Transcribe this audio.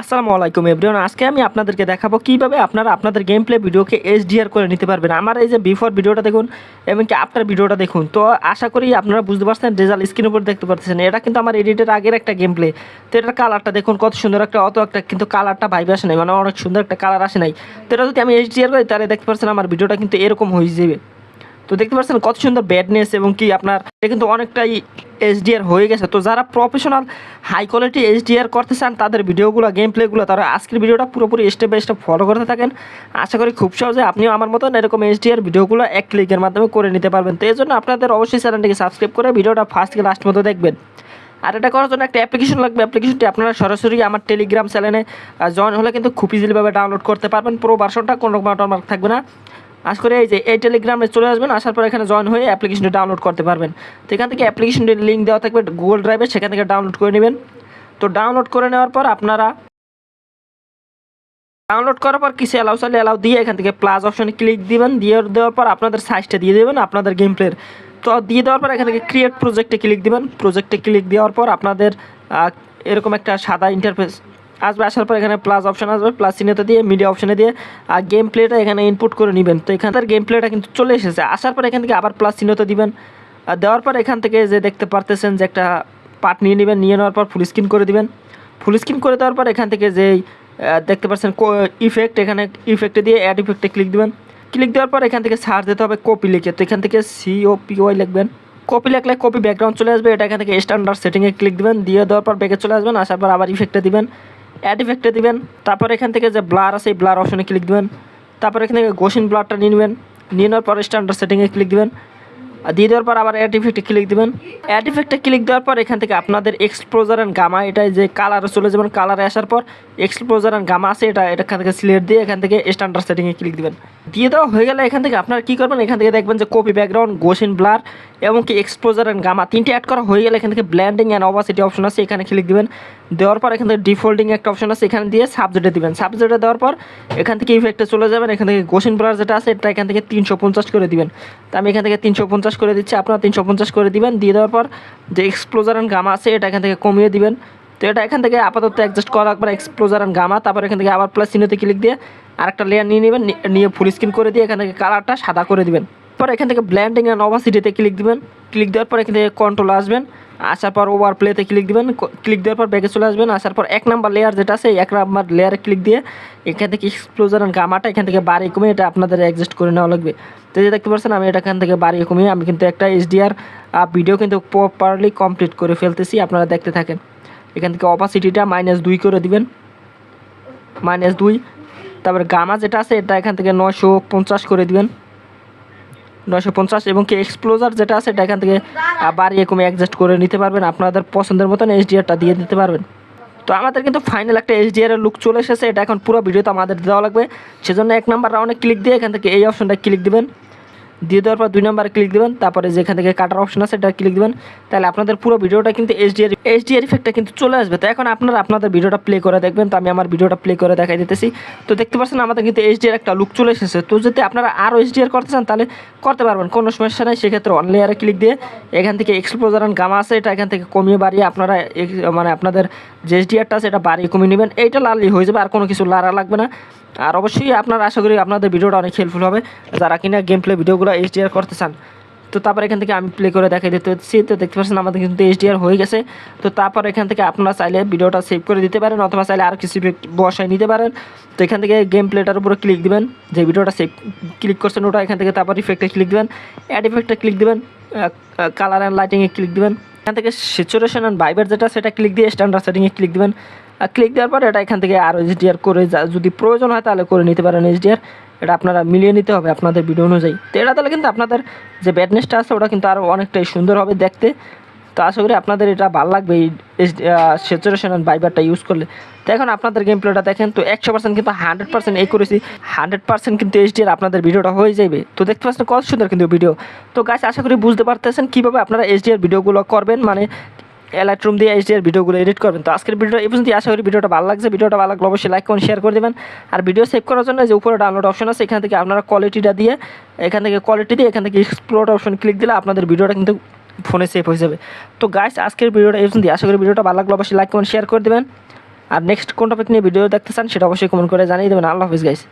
আসসালামু আলাইকুম এভরিওয়ান, আজকে আমি আপনাদেরকে দেখাবো কীভাবে আপনারা আপনাদের গেম প্লে ভিডিওকে এইচডিআর করে নিতে পারবেন। আমার এই যে বিফোর ভিডিওটা দেখুন, এবং কি আফটার ভিডিওটা দেখুন, তো আশা করি আপনারা বুঝতে পারছেন রেজাল্ট স্ক্রিনের উপর দেখতে পাচ্ছেন এটা কিন্তু আমার এডিটের আগের একটা গেম প্লে তো এটার কালারটা দেখুন, কত সুন্দর একটা, অত একটা কিন্তু কালারটা ভাইবে আসে নাই মানে অনেক সুন্দর একটা কালার আসে নাই। তো এটা যদি আমি এইচডিআর করি, তাহলে দেখতে পাচ্ছেন আমার ভিডিওটা কিন্তু এরকম হয়ে যাবে। তো দেখতে পাচ্ছেন কত সুন্দর ব্যাডনেস এবং কি আপনার এটা কিন্তু অনেকটাই এইচডিআর হয়ে গেছে। তো যারা প্রফেশনাল হাই কোয়ালিটি এইচডিআর করতে চান, তাদের ভিডিওগুলো গেম প্লেগুলো তারা আজকের ভিডিওটা পুরোপুরি স্টেপ বাই স্টেপ ফলো করতে থাকেন। আশা করি খুব সহজে আপনিও আমার মতন এরকম এইচডিআর ভিডিওগুলো এক ক্লিকের মাধ্যমে করে নিতে পারবেন। তো এই জন্য আপনাদের অবশ্যই চ্যানেলটিকে সাবস্ক্রাইব করে ভিডিওটা ফার্স্ট থেকে লাস্ট মতো দেখবেন। আর এটা করার জন্য একটা অ্যাপ্লিকেশন লাগবে। অ্যাপ্লিকেশনটি আপনারা সরাসরি আমার টেলিগ্রাম চ্যানেলে জয়েন হলে কিন্তু খুব ইজিলিভাবে ডাউনলোড করতে পারবেন। পুরো ভার্সনটা কোনো রকম থাকবে না। আজ করে এই যে এই টেলিগ্রামে চলে আসবেন, আসার পর এখানে জয়েন হয়ে অ্যাপ্লিকেশনটি ডাউনলোড করতে পারবেন। তো এখান থেকে অ্যাপ্লিকেশনটির লিঙ্ক দেওয়া থাকবে গুগল ড্রাইভে সেখান থেকে ডাউনলোড করে নেবেন। তো ডাউনলোড করে নেওয়ার পর আপনারা ডাউনলোড করার পর কিছু অ্যালাউ চাইলে অ্যালাউ দিয়ে এখান থেকে প্লাস অপশনে ক্লিক দিবেন। দিয়ে দেওয়ার পর আপনাদের সাইজটা দিয়ে দেবেন, আপনাদের গেম প্লের তো দিয়ে দেওয়ার পর এখান থেকে ক্রিয়েট প্রজেক্টে ক্লিক দিবেন। প্রজেক্টে ক্লিক দেওয়ার পর আপনাদের এরকম একটা সাদা ইন্টারফেস আসবে, আসার পর এখানে প্লাস অপশন আসবে প্লাস চিহ্নতে দিয়ে মিডিয়া অপশনে দিয়ে, আর গেম প্লেটা এখানে ইনপুট করে নেবেন। তো এখানকার গেম প্লেটা কিন্তু চলে এসেছে। আসার পর এখান থেকে আবার প্লাস চিহ্নতে দিবেন। আর দেওয়ার পর এখান থেকে যে দেখতে পারতেছেন যে একটা পার্ট নিয়ে নেবেন, নিয়ে নেওয়ার পর ফুল স্ক্রিন করে দিবেন। ফুল স্ক্রিন করে দেওয়ার পর এখান থেকে যেই দেখতে পাচ্ছেন ইফেক্ট এখানে ইফেক্টে দিয়ে অ্যাড ইফেক্টে ক্লিক দিবেন। ক্লিক দেওয়ার পর এখান থেকে সার্চ দিতে হবে কপি লিখে। তো এখান থেকে সিও পিওয়াই লিখবেন। কপি লিখলে কপি ব্যাকগ্রাউন্ড চলে আসবে। এটা এখান থেকে স্ট্যান্ডার্ড সেটিংয়ে ক্লিক দিবেন। দিয়ে দেওয়ার পর ব্যাকে চলে আসবেন। আসার পর আবার ইফেক্টে দিবেন। অ্যাড ইফেক্টে দিবেন, তারপর এখান থেকে যে ব্লার আছে, এই ব্লার অপশনে ক্লিক দিবেন, তারপর এখান থেকে গোসিন ব্লারটা নিয়ে নেবেন, নিয়ে নেওয়ার পরে স্ট্যান্ডার্ড সেটিংয়ে ক্লিক দিবেন দিয়ে দেওয়ার পর আবার অ্যাড ইফেক্টে ক্লিক দিবেন অ্যাড ইফেক্টে ক্লিক দেওয়ার পর এখান থেকে আপনাদের এক্সপ্লোজার অ্যান্ড গামা এটা যে কালারে চলে যাবেন কালারে আসার পর এক্সপ্লোজার অ্যান্ড গামা আছে এটা এটা এখান থেকে সিলেক্ট দিয়ে এখান থেকে স্ট্যান্ডার্ড সেটিংয়ে ক্লিক দিবেন দিয়ে দেওয়া হয়ে গেলে এখান থেকে আপনারা কী করবেন এখান থেকে দেখবেন যে কপি ব্যাকগ্রাউন্ড গোসিন ব্লার এবং কি এক্সপ্লোজার অ্যান্ড গামা তিনটে অ্যাড করা হয়ে গেলে এখান থেকে ব্ল্যান্ডিং অ্যান্ড অবাসিটি অপশন আছে এখানে ক্লিক দিবেন দেওয়ার পর এখান থেকে ডিফল্টিং একটা অপশন আছে এখানে দিয়ে সাবজেক্টে দিবেন সাবজেক্টে দেওয়ার পর এখান থেকে ইফেক্টে চলে যাবেন এখান থেকে গোসিন ব্লার যেটা আছে এটা এখান থেকে তিনশো পঞ্চাশ করে দিবেন তো আমি এখান থেকে তিনশো পঞ্চাশ পঞ্চাশ করে দিচ্ছে, আপনারা তিনশো পঞ্চাশ করে দিবেন, দিয়ে দেওয়ার পর যে এক্সপ্লোজার অ্যান্ড গামা আছে, এটা এখান থেকে কমিয়ে দিবেন। তো এটা এখান থেকে আপাতত অ্যাডজাস্ট করা একবার এক্সপ্লোজার অ্যান্ড গামা, তারপর এখান থেকে আবার প্লাস চিহ্নতে ক্লিক দিয়ে আরেকটা লেয়ার নিয়ে নেবেন নিয়ে ফুল স্ক্রিন করে দিয়ে এখান থেকে কালারটা সাদা করে দিবেন। পর এখান থেকে ব্ল্যান্ডিং অ্যান্ড অভাসিটিতে ক্লিক দিবেন ক্লিক দেওয়ার পর এখান থেকে কন্ট্রোল আসবেন। আসার পর ওভার প্লেতে ক্লিক দিবেন ক্লিক দেওয়ার পর ব্যাগে চলে আসবেন, আসার পর এক নাম্বার লেয়ার যেটা আছে এক নাম্বার লেয়ারে ক্লিক দিয়ে এখান থেকে এক্সপ্লোজার গামাটা এখান থেকে বাড়ি কমিয়ে এটা আপনাদের অ্যাডজাস্ট করে নেওয়া লাগবে। তো যে দেখতে পাচ্ছেন, আমি এটা এখান থেকে বাড়িয়ে কমিয়ে আমি কিন্তু একটা এইচডিআর ভিডিও কিন্তু প্রপারলি কমপ্লিট করে ফেলতেছি, আপনারা দেখতে থাকেন। এখান থেকে অপাসিটিটা মাইনাস দুই করে দিবেন। মাইনাস দুই, তারপরে গামা যেটা আছে, এটা এখান থেকে নশো পঞ্চাশ করে দিবেন। নয়শো পঞ্চাশ এবং কি এক্সপ্লোজার যেটা আছে, এটা এখান থেকে বাড়িয়ে কমে অ্যাডজাস্ট করে নিতে পারবেন। আপনাদের পছন্দের মতন এইচডিআরটা দিয়ে দিতে পারবেন। তো আমাদের কিন্তু ফাইনাল একটা এইচডিআর এর লুক চলে এসেছে। এটা এখন পুরো ভিডিওতে আমাদের দেওয়া লাগবে। সেজন্য এক নাম্বার রাউন্ডে ক্লিক দিয়ে এখান থেকে এই অপশনটা ক্লিক দিবেন। দিয়ে দেওয়ার পর দুই নাম্বারে ক্লিক দিবেন, তারপরে যেখান থেকে কাটার অপশন আছে এটা ক্লিক দিবেন। তাহলে আপনাদের পুরো ভিডিওটা কিন্তু এইচডিআর এইচডিআর ইফেক্টটা কিন্তু চলে আসবে। তো এখন আপনারা আপনাদের ভিডিওটা প্লে করে দেখবেন। তো আমি আমার ভিডিওটা প্লে করে দেখাই দিতেছি। তো দেখতে পাচ্ছেন, আমাদের কিন্তু এইচডিআর একটা লুক চলে এসেছে। তো যদি আপনারা আরও এইচডিআর করতে চান, তাহলে করতে পারবেন। কোনো সমস্যা নেই। সেক্ষেত্রে অন লেয়ারে ক্লিক দিয়ে এখান থেকে এক্সপ্লোজার অ্যান্ড গামা আছে। এটা এখান থেকে কমিয়ে বাড়িয়ে আপনারা মানে আপনাদের যে এইচডিআরটা আছে, এটা বাড়িয়ে কমিয়ে নেবেন। এইটা লালই হয়ে যাবে। আর কোনো কিছু লারা লাগবে না। আর অবশ্যই আপনারা আশা করি আপনাদের ভিডিওটা অনেক হেল্পফুল হবে। যারা কিনা গেম প্লে ভিডিওগুলো এইচডিআর করতে চান, তো তারপর এখান থেকে আমি প্লে করে দেখাই দিতে হচ্ছি তো দেখতে পাচ্ছেন আমাদের কিন্তু এইচডিআর হয়ে গেছে। তো তারপর এখান থেকে আপনারা চাইলে ভিডিওটা সেভ করে দিতে পারেন অথবা চাইলে আর কিছু বসায় নিতে পারেন। তো এখান থেকে গেম প্লেটার উপরে ক্লিক দিবেন। যে ভিডিওটা সেভ ক্লিক করছেন ওটা এখান থেকে তারপর ইফেক্টে ক্লিক দিবেন। অ্যাড ইফেক্টে ক্লিক দিবেন। কালার অ্যান্ড লাইটিংয়ে ক্লিক দিবেন। এখান থেকে সিচুয়েশন অ্যান্ড ভাইবার যেটা, সেটা ক্লিক দিয়ে স্ট্যান্ডার্ড সেটিংয়ে ক্লিক দিবেন। ক্লিক দেওয়ার পর এটা এখান থেকে আরও এইচডিআর করে যা- যদি প্রয়োজন হয় তাহলে করে নিতে পারেন এইচডিআর এটা আপনারা মিলিয়ে নিতে হবে আপনাদের ভিডিও অনুযায়ী। তো এটা তাহলে কিন্তু আপনাদের যে ব্যাডনেসটা আছে, ওটা কিন্তু আরও অনেকটাই সুন্দর হবে দেখতে। তো আশা করি আপনাদের এটা ভালো লাগবে এই স্যাচুরেশন অ্যান্ড বাইবারটা ইউজ করলে। তো এখন আপনাদের গেম প্লেটা দেখেন, তো একশো পার্সেন্ট কিন্তু হান্ড্রেড পার্সেন্ট এই করেছি। হান্ড্রেড পার্সেন্ট কিন্তু এইচডিআর আপনাদের ভিডিওটা হয়ে যাবে। তো দেখতে পাচ্ছেন কত সুন্দর কিন্তু ভিডিও তো গাছ আশা করি বুঝতে পারতেছেন কীভাবে আপনারা এইচডিআর ভিডিওগুলো করবেন। মানে এলাইট রুম দিয়ে এইচডিআর ভিডিওগুলো এডিট করবেন। তো আজকের ভিডিও এই পর্যন্ত আশা করি ভিডিওটা ভালো লাগছে। ভিডিওটা ভালো লাগলে অবশ্যই লাইক করুন শেয়ার করে দেবেন। আর ভিডিও সেভ করার জন্য যে উপরে ডাউনলোড অপশন আছে, এখান থেকে আপনারা কোয়ালিটিটা দিয়ে, এখান থেকে কোয়ালিটি দিয়ে, এখান থেকে এক্সপ্লোর অপশন ক্লিক দিলে আপনাদের ভিডিওটা কিন্তু ফোনে সেভ হয়ে যাবে। তো গাইস আজকের ভিডিওটা এই পর্যন্ত আশা করি ভিডিওটা ভালো লাগলে অবশ্যই লাইক করুন শেয়ার করে দেবেন। আর নেক্সট কোন টপিক নিয়ে ভিডিও দেখতে চান, সেটা অবশ্যই কমেন্ট করে জানিয়ে দেবেন। আল্লাহ হাফিজ গাইস